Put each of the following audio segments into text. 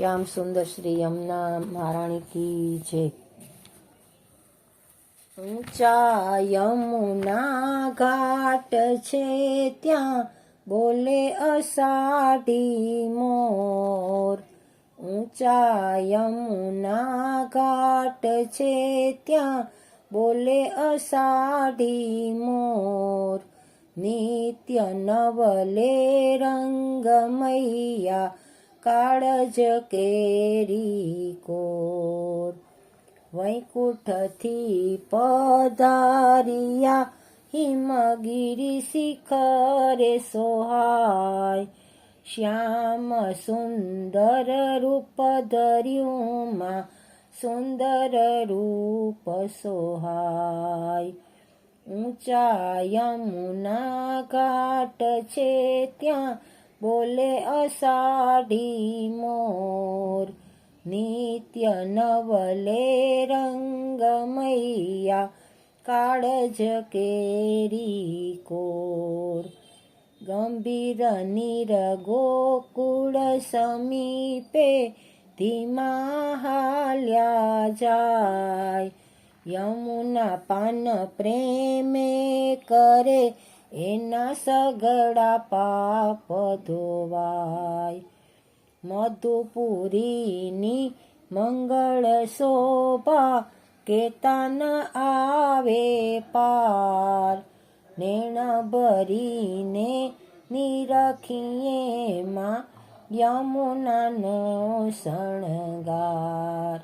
શ્યામ સુંદર શ્રી યમુના મહારાણી કી જય ઊંચા યમુના ઘાટ છે ત્યાં બોલે અષાઢી મોર. ઊંચા યમુના ઘાટ છે ત્યાં બોલે અષાઢી મોર. નિત્ય નવલે રંગ મૈયા કાળજ કેરી કોર. વૈકુંઠથી પધારિયા હિમગીરી શિખરે સોહાય. શ્યામ સુંદર રૂપ ધર્યું સુંદર રૂપ સોહાય. ઊંચા યમુના ઘાટ છે ત્યાં બોલે અષાઢી મોર, નિત્ય નવલે રંગ મૈયા કાળજ કેરી કોર. ગંભીર નીર ગોકુળ સમીપે ધીમા હાલ્યા જાય. યમુના પાન પ્રેમે કરે એના સગડા પાપ ધોવાય. મધુપુરીની મંગળ શોભા કેતાન આવે પાર. નેણ ભરીને નિરખીએ માં યમુનાનો શણગાર.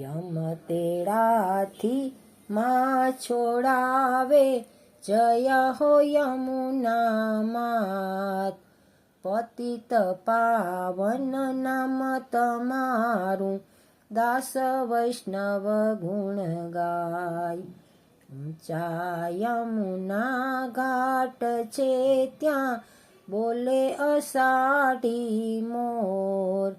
યમ તેડાથી માં છોડાવે જય હો યમુના માત પતિત પાવન નામ તમારું. દાસ વૈષ્ણવ ગુણ ગાય. ઊંચા યમુના ઘાટ છે ત્યાં. બોલે અષાઢી મોર.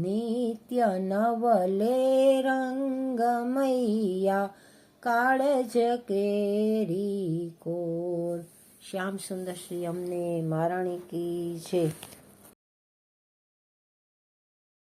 નિત્ય નવલે રંગ મૈયા કાળજ કેરી કોર. શ્યામ સુંદર શ્રી અમને મહારાણી કી છે.